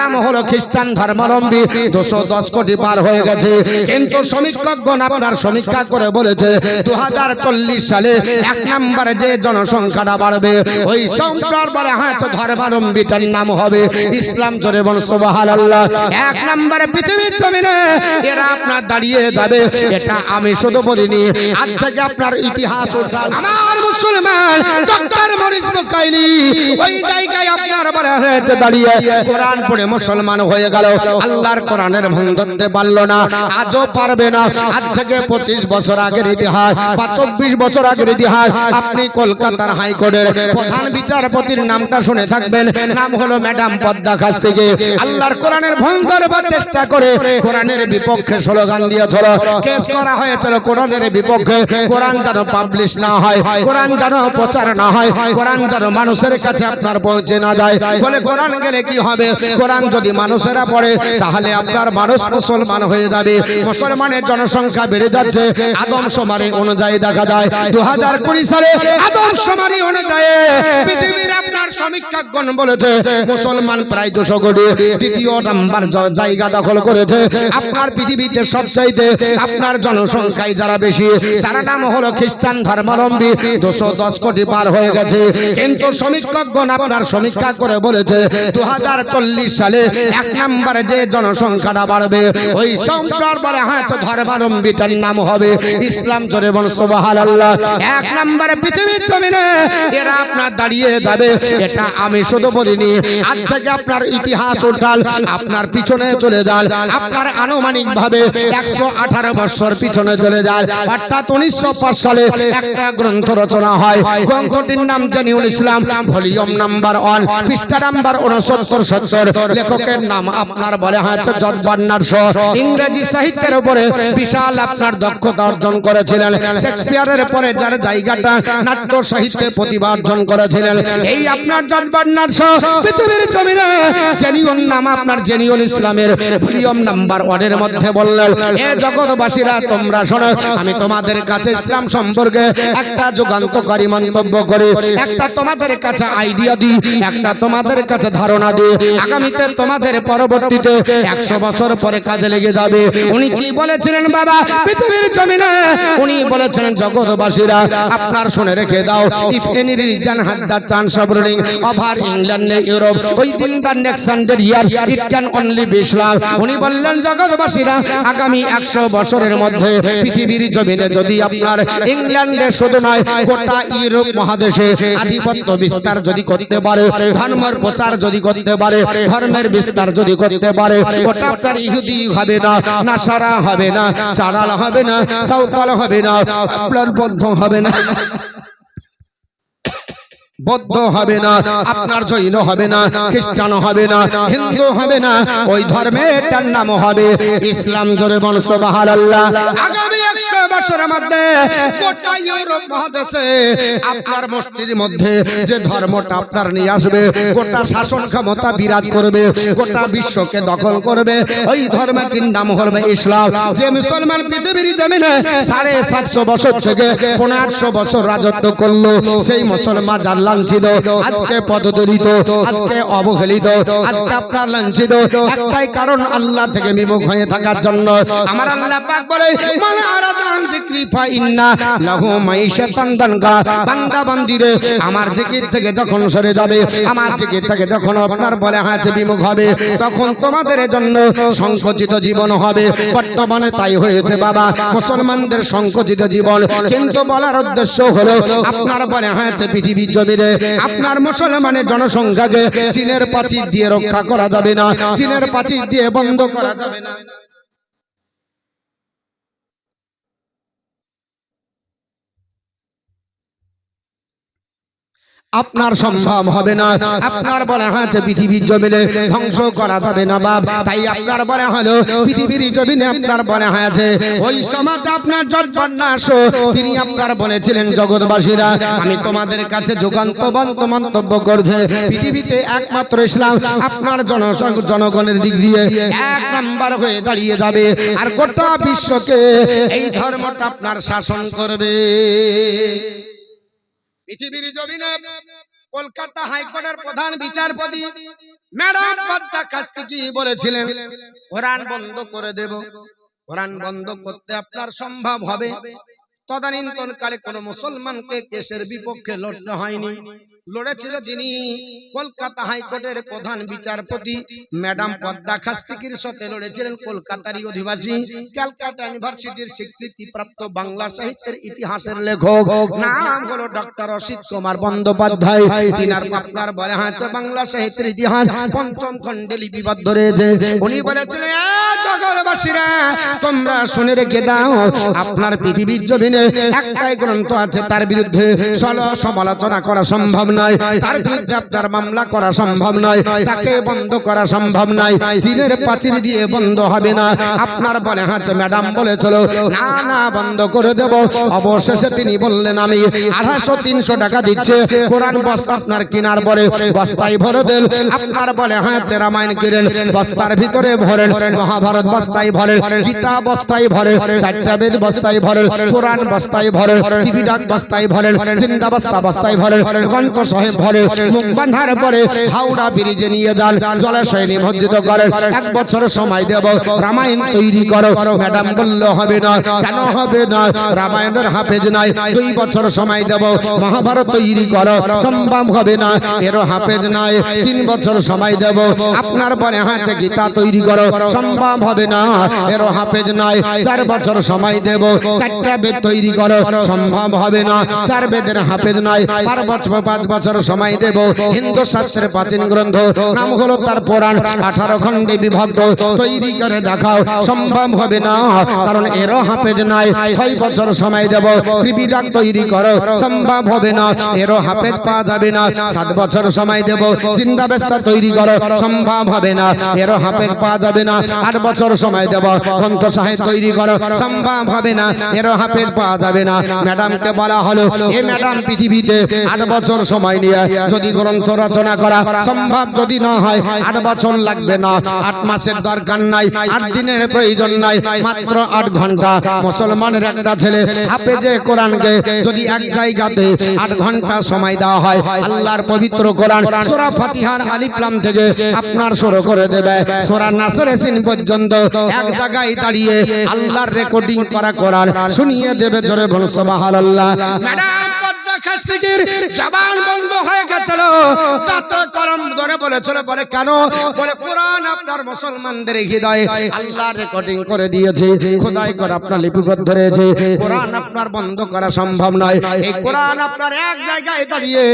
নাম হলো খ্রিস্টান ধর্মাবলম্বী। দুশো দশ কোটি পার হয়ে গেছে। কিন্তু সমীক্ষকগণ আপনার সমীক্ষা করে বলেছে দু সালে এক নম্বরে যে জনসংখ্যাটা বাড়বে, ওই পরে ধর্মাবলম্বীটার নাম হবে। ইসলাম জোরে আল্লাহ এক নম্বরে পৃথিবীর জমিনে এরা আপনার দাঁড়িয়ে যাবে, এটা আমি শুধু বলিনি। আজ থেকে আপনার ইতিহাস আমার মুসলমান, ডক্টর মরিস ওই জায়গায় আপনার দাঁড়িয়ে। কোরআন পড়ে মুসলমান হয়ে গেল। আল্লাহর কোরআনের ভঙ্গ ধরতে পারল না। আজও পারবে না। আজ থেকে পঁচিশ বছর আগের ইতিহাস বা চব্বিশ বছর আগের ইতিহাস। আপনি কলকাতার হাইকোর্টের প্রধান বিচারপতির নামটা শুনে থাকবেন। নাম হলো ম্যাডাম পদ্মা কাছ থেকে আল্লাহর কোরআনের ভঙ্গ ধরবার চেষ্টা করে কোরআনের বিপক্ষে স্লোগান দিয়েছিল। কেস করা হয়েছিল কোরআনের বিপক্ষে। কোরআন যেন পাবলিশ না হয়, কোরআন যেন প্রচার না হয়, কোরআন যেন মানুষের কাছে আপনার পৌঁছে না যায়। বলে কোরআন গেলে কি হবে? কোরআন যদি মানুষেরা পড়ে, তাহলে আপনার মানুষ মুসলমান হয়ে যাবে। মুসলমানের জনসংখ্যা বেড়ে যাচ্ছে। আদম সমারি অনুযায়ী দেখা যায়। দু হাজার কুড়ি সালে আদম সমারি অনুযায়ী সমীক্ষাগণ বলেছে, মুসলমান প্রায় দুশো কোটি। দ্বিতীয় নাম্বার জায়গা দখল করেছে। আপনার পৃথিবীতে সবচাইতে আপনার জনসংখ্যায় যারা বেশি, তার নাম হলো খ্রিস্টান ধর্মাবলম্বী। দুশো দশ কোটি পার হয়ে গেছে। কিন্তু সমীক্ষকগণ আপনার সমীক্ষা করে বলেছে দু হাজার চল্লিশ সালে এক নম্বরে যে জনসংখ্যাটা বাড়বে, ওই পরে ধর্মাবলম্বীটার নাম হবে ইসলাম। জোরে আল্লাহ এক নম্বরে পৃথিবীর জমিনে এরা আপনার দাঁড়িয়ে যাবে। এটা আমি শুধু বলিনি আজ থেকে আপনার ইতিহাস উঠাল আপনার পিছনে চলে যান আপনার আনুমানিক ভাবে একশো আঠারো বছর পিছনে চলে যান অর্থাৎ উনিশশো পাঁচ সালে একটা গ্রন্থ রচনা হয়। গ্রন্থটির নাম Janiul Islam, volume number one, পৃষ্ঠা নাম্বার উনসত্তর সত্তর। লেখকের নাম আপনার বলে হয়েছে জজ বার্নার শো। ইংরেজি সাহিত্যের উপরে বিশাল আপনার দক্ষতা অর্জন করেছিলেন। শেক্সপিয়ারের পরে যার জায়গাটা নাট্য সাহিত্যে প্রতিভা অর্জন করেছিলেন। এই আপনার জজ বার্নার শো পৃথিবীর জমিনে জেনিয়ন নাম আপনার জেনিয়ল ইসলামের ভলিউম নাম্বার ওয়ানের মধ্যে বললেন এ জগৎবাসীরা তোমরা শোনো আমি তোমাদের কাছে ইসলাম সম্পর্কে একটা যুগান্তকারী মন্তব্য করি। একটা তোমাদের কাছে আইডিয়া দিই একটা তোমাদের কাছে ধারণা দিই। আগামীতে তোমাদের পরবর্তীতে একশো বছর পরে কাজে লেগে যাবে। উনি কি বলেছিলেন বাবা? পৃথিবীর জমিনে উনি বলেছিলেন জগৎবাসীরা আপনার শুনে রেখে দাও। If any reason chance of ruling over England, Europe. ওই দিন the next hundred year, it can only be Islam উনি বললেন, জগৎবাসীরা, আগামী একশো বছরের মধ্যে পৃথিবীর জমিনে যদি আপনার ইংল্যান্ডে শুধু নয়, গোটা ইউরোপ মহাদেশে আধিপত্য বিস্তার যদি করতে পারে, ধর্মের প্রচার যদি করতে পারে, ধর্মের বিস্তার যদি করতে পারে ওটা আপনার ইহুদি হবে না, নাসারা হবে না চারাল হবে না সাউতাল হবে না আপনার বন্ধ হবে না। বৌদ্ধ হবে না, আপনার জৈন হবে না, খ্রিস্টান হবে না, হিন্দু হবে না, ওই ধর্মের নাম হবে ইসলাম, জোরে বংশ বাহার আল্লাহ আগামী একশো মধ্যে আপনার মধ্যে যে ধর্মটা আপনার নিয়ে আসবে, গোটা শাসন ক্ষমতা বিরাজ করবে, গোটা বিশ্বকে দখল করবে, ওই ধর্মটির নাম হবে ইসলাম। যে মুসলমান পৃথিবীর জমিনে সাড়ে সাতশো বছর থেকে পনেরোশো বছর রাজত্ব করল, সেই মুসলমান যার লাঞ্ছিত আজকে পদদলিত আজকে অবহেলিত আজকে আপনার লাঞ্ছিত একটাই কারণ আল্লাহ থেকে বিমুখ হয়ে থাকার জন্য। আমার আল্লাহ পাক বলে মানে আরাদান জিক্রি ইন্না লাহু মাইশাতান দানকা বান্দা বান্দিরে আমার জিকির থেকে যখন সরে যাবে আমার জিকির থেকে যখন আপনার বলে হাতে বিমুখ হবে তখন তোমাদের জন্য সংকুচিত জীবন হবে। বর্তমানে তাই হয়েছে বাবা। মুসলমানদের সংকুচিত জীবন। কিন্তু বলার উদ্দেশ্য হলো আপনার বলে হয়েছে পৃথিবীর জমিনে আপনার মুসলমানের জনসংখ্যাকে চীনের প্রাচীর দিয়ে রক্ষা করা যাবে না। চীনের প্রাচীর দিয়ে বন্ধ করা যাবে না। আপনার সম্ভব হবে না। আপনার বলা হয়েছে পৃথিবীর জমিনে ধ্বংস করা যাবে না বাপ। তাই আপনার বলা হলো, পৃথিবীর জমিনে আপনার বলা হয়েছে, ওই সমাজ আপনার জটবন্যাস তিনি আপনার বলেছিলেন, জগৎবাসীরা, আমি তোমাদের কাছে যুগান্তবন্ত মন্তব্য করছে। পৃথিবীতে একমাত্র ইসলাম, আপনার জনগণের দিক দিয়ে এক নাম্বার হয়ে দাঁড়িয়ে যাবে। আর গোটা বিশ্বকে এই ধর্মটা আপনার শাসন করবে। পৃথিবীর জমিনে কলকাতা হাইকোর্টের প্রধান বিচারপতি ম্যাডাম পদ্মা কাস্তিকি বলেছিলেন? কোরআন বন্ধ করে দেব। কোরআন বন্ধ করতে আপনার সম্ভব হবে। তদানীন্তন কালে কোন মুসলমানকে কেসের বিপক্ষে লড়তে হয়নি। লড়েছিল যিনি কলকাতা হাইকোর্টের প্রধান বিচারপতি ম্যাডাম পদ্মা খাস্তিকির সাথে লড়েছিলেন কলকাতারই অধিবাসী, ক্যালকাটা ইউনিভার্সিটির স্বীকৃতি প্রাপ্ত বাংলা সাহিত্যের ইতিহাসের লেখক। নাম হলো ডক্টর অসিত কুমার বন্দ্যোপাধ্যায়। বলে আছে বাংলা সাহিত্যের ইতিহাস। পঞ্চম খণ্ডে লিপিবদ্ধ রয়েছে। উনি বলেছিলেন তোমরা শুনে রেখে দাও, আপনার পৃথিবীর জমিনে একটাই গ্রন্থ আছে, তার বিরুদ্ধে সল সমালোচনা করা সম্ভব নয়, তার বিরুদ্ধে আপনার মামলা করা সম্ভব নয়, তাকে বন্ধ করা সম্ভব নয় চীনের প্রাচীর দিয়ে বন্ধ হবে না। আপনার বলে হাঁচে ম্যাডাম বলে চলো না না, বন্ধ করে দেব। অবশেষে তিনি বললেন, আমি আঠাশো তিনশো টাকা দিচ্ছে, কোরআন বস্তা আপনার কিনার পরে বস্তায় ভরে দেন। আপনার বলে হাঁচে রামায়ণ কিনেন বস্তার ভিতরে ভরেন, মহাভারত বস্তায় ভরেন, গীতা বস্তায় ভরেন, চারটা বেদ বস্তায় ভরেন, কোরআন বস্তায় ভরেন টিভি ডাক বস্তায় ভরেন জিন্দা বস্তা বস্তায় ভরেন কণ্ঠ সাহেব ভরেন মুখ বান্ধার পরে হাওড়া ব্রিজে নিয়ে যান, জলাশয় নিমজ্জিত করেন। এক বছর সময় দেব, রামায়ণ তৈরি করো। ম্যাডাম বলল, হবে না কেন হবে না রামায়ণের হাফেজ নাই। দুই বছর সময় দেব, মহাভারত তৈরি করো। সম্ভব হবে না এরও হাফেজ নাই। তিন বছর সময় দেব। আপনার বলে হাতে গীতা তৈরি করো। সম্ভব হবে না। এরও হাফেজ নাই। চার বছর সময় দেব। চারটা বেদ তৈরি করো সম্ভব হবে না চার বেদের হাফেজ নাই পার বছর পাঁচ বছর সময় দেব হিন্দু শাস্ত্রের প্রাচীন গ্রন্থ নাম হলো তার পুরাণ আঠারো খণ্ডে বিভক্ত তৈরি করে দেখাও সম্ভব হবে না কারণ এরও হাফেজ নাই ছয় বছর সময় দেব ত্রিপিটক তৈরি করো সম্ভব হবে না এরও হাফেজ পাওয়া যাবে না সাত বছর সময় দেব জিন্দা বেস্তা তৈরি করো সম্ভব হবে না এরও হাফেজ পাওয়া যাবে না আট বছর সময় দেব গ্রন্থ সাহেব তৈরি করো সম্ভব হবে না এরও হাফেজ পাওয়া যাবে না। ম্যাডামকে বলা হলো, এ ম্যাডাম, পৃথিবীতে আট বছর সময় নিয়ে যদি গ্রন্থ রচনা করা সম্ভব যদি না হয়, আট বছর লাগবে না। আট মাসের দরকার নাই, আট দিনের প্রয়োজন নাই, মাত্র আট ঘণ্টা। মুসলমানের একটা ছেলে হাফেজে কোরআনকে যদি এক জায়গাতে আট ঘণ্টা সময় দেওয়া হয়, আল্লাহর পবিত্র কোরআন সূরা ফাতিহার আলিফ লাম থেকে আপনার শুরু করে দেবে। সূরা নাসর সিন পর্যন্ত এক জায়গায় দাঁড়িয়ে আল্লাহর রেকর্ডিং করা কোরআন শুনিয়ে দেবে। জোরে সবাহ সুবহানাল্লাহ। ম্যাডাম পদ্মা খাস্তিকির জবান বন্ধ হয়ে গেছিল। তাতে কলম ধরে বলেছিল, বলে, কেন? বলে, কোরআন আপনার মুসলমানদের হৃদয়ে আল্লাহ রেকর্ডিং করে দিয়েছে। খোদাই করে আপনার লিপিবদ্ধ রয়েছে। কোরআন আপনার বন্ধ করা সম্ভব নয়। এই কোরআন আপনার এক জায়গায় দাঁড়িয়ে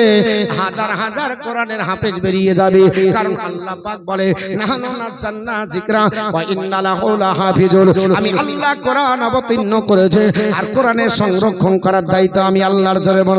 হাজার হাজার কোরআনের হাফেজ বেরিয়ে যাবে। কারণ আল্লাহ পাক বলে, নাহানু নাযান্না যিকরা ওয়া ইন্না লাহু লাহাফিজুন। আমি আল্লাহ কোরআন অবতীর্ণ করেছে। আর কোরআনের সংরক্ষণ করার দায়িত্ব আমি আল্লাহর জোরে বল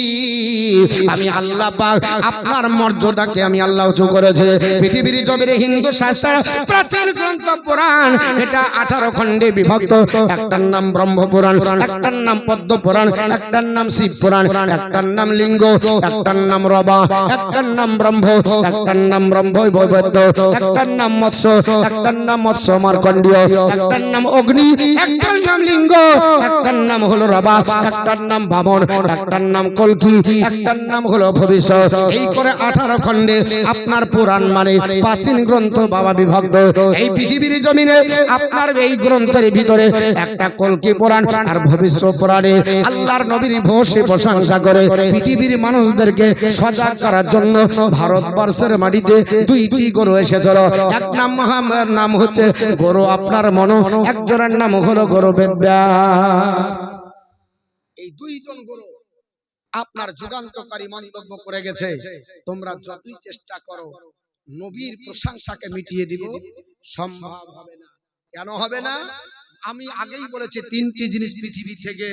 আমি আল্লাহ পাক আপনার মর্যাদাকে আমি আল্লাহ উঁচু করেছে পৃথিবীর জমিরে হিন্দু শাস্ত্র প্রাচীন গ্রন্থ পুরাণ এটা আঠারো খণ্ডে বিভক্ত একটার নাম ব্রহ্ম পুরাণ একটার নাম পদ্ম পুরাণ একটার নাম শিব পুরাণ একটার নাম লিঙ্গ একটার নাম রবা একটার নাম ব্রহ্ম একটার নাম ব্রহ্ম বৈবদ্য একটার নাম মৎস্য একটার নাম মৎস্য মার্কণ্ডীয় একটার নাম অগ্নি একটার নাম লিঙ্গ একটার নাম হলো রবা একটার নাম বামন একটার নাম কলকি একটার নাম হলো ভবিষ্যৎ। এই করে আঠারো খণ্ডে আপনার পুরাণ মানে প্রাচীন গ্রন্থ বাবা বিভক্ত। এই পৃথিবীর জমিনে আপনার এই গ্রন্থের ভিতরে একটা কলকি পুরাণ আর ভবিষ্যৎ পুরাণে আল্লাহর নবীর ভোষে প্রশংসা করে পৃথিবীর মানুষদেরকে সজাগ করার জন্য ভারতবর্ষের মাটিতে দুইটি গরু এসেছিল। এক নাম মহামের নাম হচ্ছে গরু আপনার মনো। একজনের নাম হলো গরু বেদ্যাস এই দুইজন গরু আপনার যুগান্তকারী মন্তব্য করে গেছে, তোমরা যতই চেষ্টা করো, নবীর প্রশংসাকে মিটিয়ে দিব, সম্ভব হবে না। কেন হবে না? আমি আগেই বলেছি, তিনটি জিনিস পৃথিবী থেকে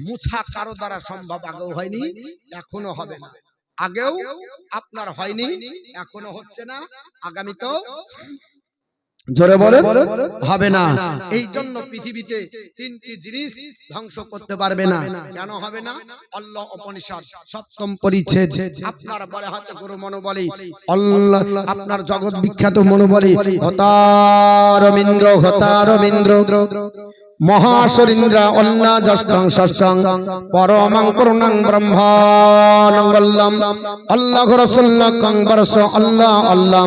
মুছা কারও দ্বারা সম্ভব আগেও হয়নি, এখনও হবে না। আগেও আপনার হয়নি, এখনও হচ্ছে না, আগামীতেও জোরে বলেন? হবে না। এই জন্য পৃথিবীতে তিনটি জিনিস ধ্বংস করতে পারবে না। কেন হবে না? আল্লাহ উপনিষদ সপ্তম পরিচ্ছেদ। আপনার বলে হচ্ছে গুরু মনোবলি। আল্লাহ আপনার জগৎ বিখ্যাত মনোবলী। হতারমিন্দ্র হতারমিন্দ্র। মহাশরীন্দ্র অল্লা জষ্টং ষষ্ঠং পরমং পূর্ণং ব্রহ্মানঙ্গল্লম আল্লাহ রসুল্লাহ বরস আল্লাহ আল্লাহ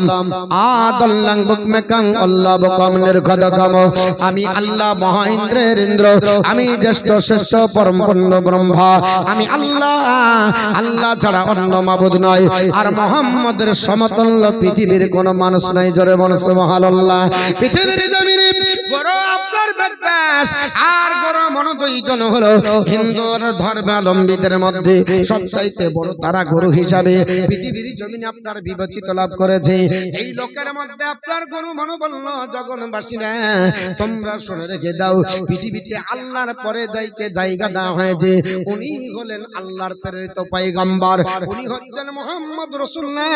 আদল্লাং বুকমেকাং আল্লাহ বকম নির্ঘদকম। আমি আল্লাহ মহাইন্দ্রের ইন্দ্র আমি জ্যেষ্ঠ শ্রেষ্ঠ পরম পূর্ণ ব্রহ্মা। আমি আল্লাহ আল্লাহ ছাড়া অন্য মাবুদ নয়। আর মোহাম্মদের সমতুল্য পৃথিবীর কোন মানুষ নাই। জোরে বলছে মহাল্লাহ পৃথিবীর জমিনে তোমরা শুনে রেখে দাও, পৃথিবীতে আল্লাহর পরে যাইতে জায়গা দেওয়া হয়েছে। উনি হলেন আল্লাহর প্রেরিত পয়গম্বর। উনি হচ্ছেন মোহাম্মদ রসুল্লাহ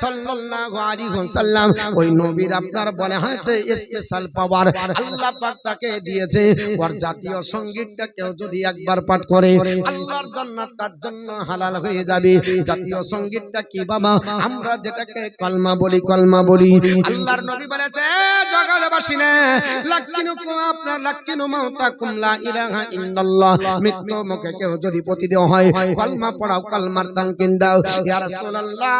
সাল্লাল্লাহু আলাইহি ওয়াসাল্লাম। ওই নবীর আপনার বলা হয়েছে, স্পেশাল পাওয়ার। আল্লাহ পাক তাকে দিয়েছে। ওর জাতীয় সঙ্গীতটা কেউ যদি একবার পাঠ করে, আল্লাহর জান্নাত তার জন্য হালাল হয়ে যাবে। জাতীয় সঙ্গীতটা কি বাবা? আমরা যেটাকে কলমা বলি কলমা বলি। আল্লাহর নবী বলেছে, জগৎবাসী না লাক্কিনু কুম আপনার লাক্কিনু মাউতা কুমলা ইলাহা ইল্লাল্লাহ। মৃত্যু মুখে কেউ যদি পতি দেওয়া হয়, কলমা পড়াও, কলমার তানকিন দাও। ইয়া রাসূলুল্লাহ,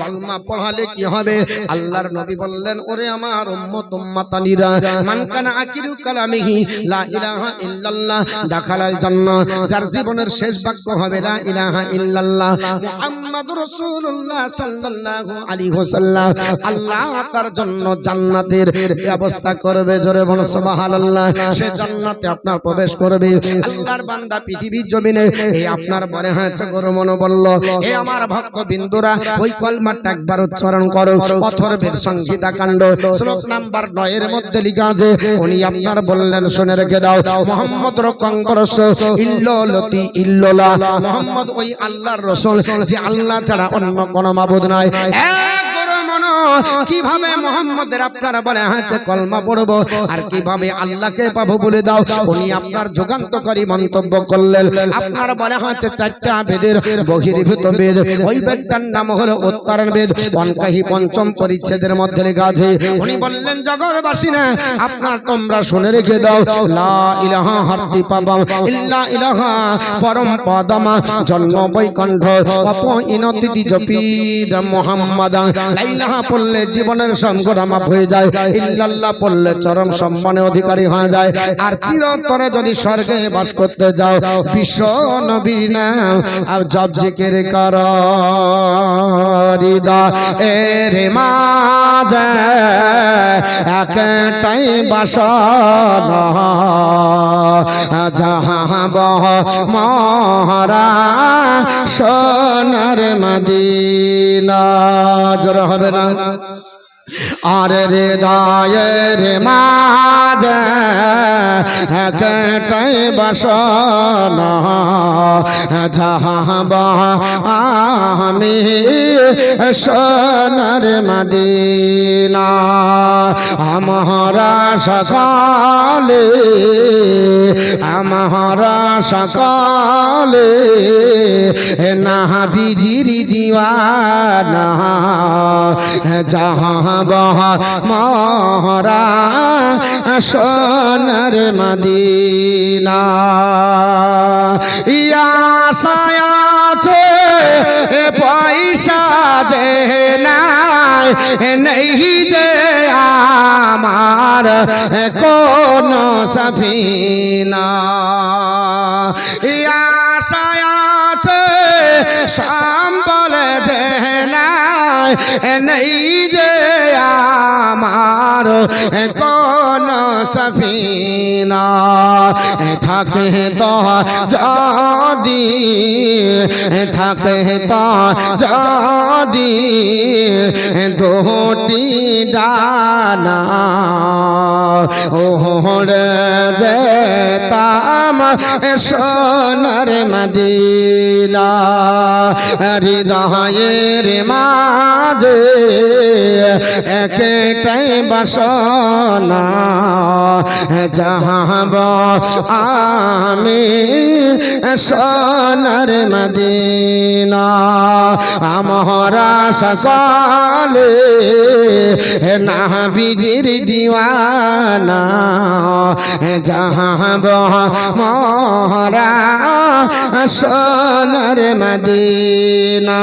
কলমা পড়ালে কি হবে? আল্লাহর নবী বললেন, ওরে আমার উম্মত, উম্মাতানিরা, মান কানা আকিরু কালামিহি, লা ইলাহা ইল্লাল্লাহ যার জীবনের শেষ বাক্য হবে লা ইলাহা ইল্লাল্লাহ, মুহাম্মাদুর রাসূলুল্লাহ সাল্লাল্লাহু আলাইহি ওয়াসাল্লাম। আল্লাহ তার জন্য জান্নাতের ব্যবস্থা করবে, জোরে সুবহানাল্লাহ। সে জান্নাতে আপনার প্রবেশ করবে। আল্লাহর বান্দা পৃথিবীর জমিনে এই আপনার মনে হয়েছে গরু মনো বলল এ আমার ভক্ত বিন্দুরা ওই কলমাটা একবার উচ্চারণ করো। অথর্বের সংহিতা কাণ্ড শ্লোক নাম্বার নয় এর মধ্যে লিখা আছে, উনি আপনার বললেন, শুনে রেখে দাও, মোহাম্মদ রকংকরস ইল্লতি ইল্ললা। মোহাম্মদ ওই আল্লাহর রসুল, যে আল্লাহ ছাড়া অন্য কোন মাবুদ নাই। এক গরু মনো কীভাবে মোহাম্মদের আপনারা বলে হয়েছে কলমা পড়ব? আর কীভাবে আল্লাহকে পাবো বলে দাও? উনি আপনার যুগান্তকারী মন্তব্য করলেন। আপনার বলে হয়েছে চারটা বেদের বহির্ভূত বেদ। ওই বেদটার নাম হলো উত্তরণ বেদ। পঞ্চাহি পঞ্চম পরিচ্ছেদের মধ্যে লেখা আছে, উনি বললেন, জগৎবাসী না আপনার তোমরা শুনে রেখে দাও। লা ইলাহা হারতি পাবাম, ইল্লা ইলাহা পরম পদমা, জন্ম বৈকণ্ঠ অপ ইনতি জপি মোহাম্মদ লাইলাহা পড়লে জীবনের সংগ্রাম হয়ে যায়। ইল্লাল্লাহ পড়লে চরম সম্মানের অধিকারী হয়ে যায়। আর চিরতরে যদি স্বর্গে বাস করতে যাও, বিশ্ব নবীর নাম আর জব জিকির কর। হৃদা এ রে মাদ একটাই বাসনা। যাহা বহ মহারা সোনার মদিনা। জোর হবে। না। আর রে মাদ একটাই বাসনা। যাহা বহ আমি সোনার মদিনা। আমরা সকালে আমরা সকালে না বিজির দিওয়ানা। যাহা মহরা সোনার মদিনা। ইয়া সায়াছে পয়সা দে নাই যে আমার কোন সফিনা। ইয়া সায়াছে সম্বল দে নাই যে কোন সফিনা থাকে তো যদি থাকে তো যদি দুটি ডানা ওহরে যেতাম সোনার মদিনা, হৃদয়ের মাঝে একটাই বাসনা। যাহাব আমি সোনার মদিনা আমরা সকালে না বিজির দিওয়ানা। যাহাব মরা সোনার মদিনা,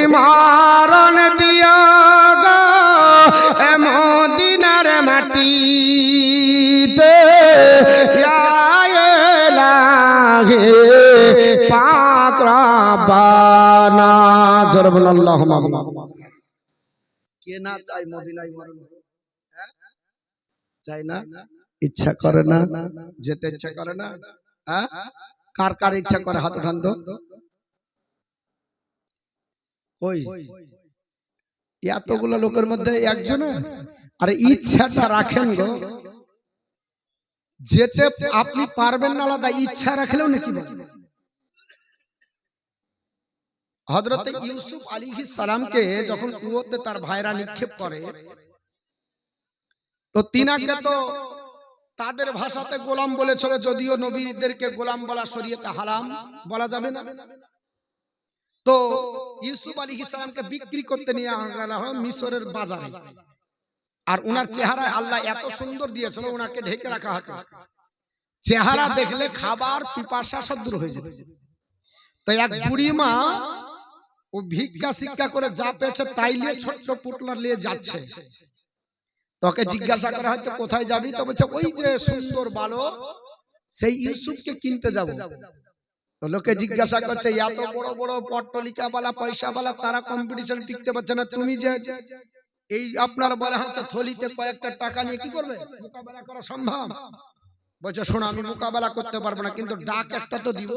ইমারণ দিয়া মদিনার মাটিতে আয়ে লাগে পাক কে না হ্যাঁ? না? ইচ্ছা করে না? যেতে ইচ্ছা করে না? হ্যাঁ? কার কার ইচ্ছা করে হাত উঠান তো? এতগুলো লোকের মধ্যে একজন? আরে ইচ্ছাটা রাখেন গো। যেতে আপনি পারবেন না আলাদা ইচ্ছা রাখলেও নাকি? হযরত ইউসুফ আলাইহিস সালামকে যখন কুয়োতে তার ভাইরা নিক্ষেপ করে তো তিনাকে তো তাদের ভাষাতে গোলাম বলেছিল যদিও নবীদেরকে গোলাম বলা শরীয়তে হারাম বলা যাবে না। তো ইউসুফ আলাইহিস সালামকে বিক্রি করতে নিয়ে গেল মিশরের বাজারে। আর উনার চেহারায় আল্লাহ এত সুন্দর দিয়েছিল উনাকে ঢেকে রাখা হতো চেহারা দেখলে খাবার পিপাসা সব দূর হয়ে যেত। তো এক বুড়ি মা ও ভিক্ষা শিক্ষা করে যা পেয়েছে তাই নিয়ে ছোট্ট পুটলা নিয়ে যাচ্ছে। তোকে জিজ্ঞাসা করা হচ্ছে কোথায় যাবি? তো বলছে ওই যে সুন্দর বালক সেই ইউসুফকে কিনতে যাব। তো লোকে জিজ্ঞাসা করছে, এত বড় বড় পট্টলিকা বালা পয়সা বালা তারা কম্পিটিশন টিকতে পারছে না, তুমি যে এই আপনার বলা হচ্ছে থলিতে কয়েকটা টাকা নিয়ে কি করবে? মোকাবেলা করা সম্ভব। বলছে, শোনো, আমি মোকাবেলা করতে পারব না, কিন্তু ডাক একটা তো দিব।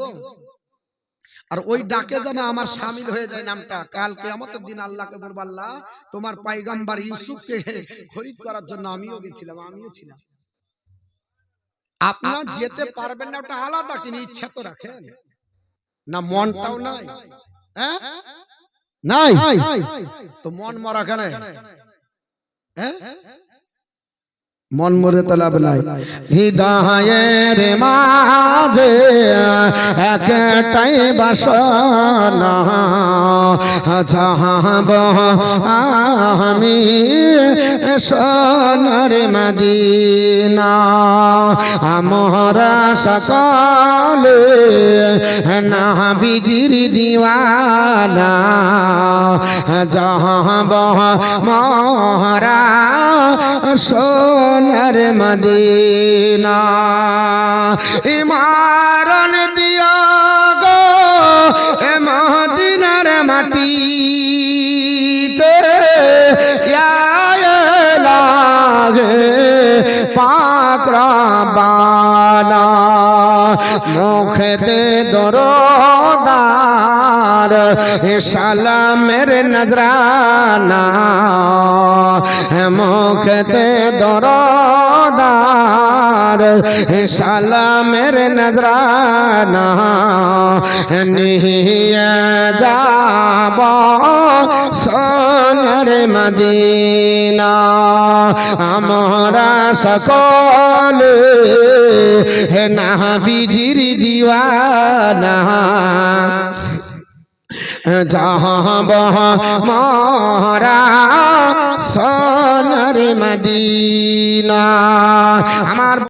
আর ওই ডাকে যেন আমার সামিল হয়ে যায় নামটা। কালকে আমাদের দিন আল্লাহকে বলব, আল্লাহ, তোমার পাইগাম্বার ইউসুফকে খরিদ করার জন্য আমিও গেছিলাম, আমিও ছিলাম। আপনার যেতে পারবেন না, ওটা আলাদা, কিন্তু ইচ্ছা তো রাখেন। না মনটাও নাই। হ্যাঁ? নাই? তো মন মরা কেন? হ্যাঁ? মন মরে তো লাভ নাই। হৃদয়ের মাঝে একটাই বাসনা যাহাব আমি সোনার মদিনা, আমরা সকালে না বিজির দিওয়ানা যাহাব মহারা সোনার মদিনা। ইমারণ দিয়া গো মদিনার মাটিতে। লাগে পাকরা বানা মুখেতে দরদার সালামের নজরানা। মুখতে দরদার সালামের নজরানা নিয়ে যাব সোনার মদিনা। আমরা সকলে না বিজির দিওয়ানা যাহাব মরা সোনার মদিনা। আমার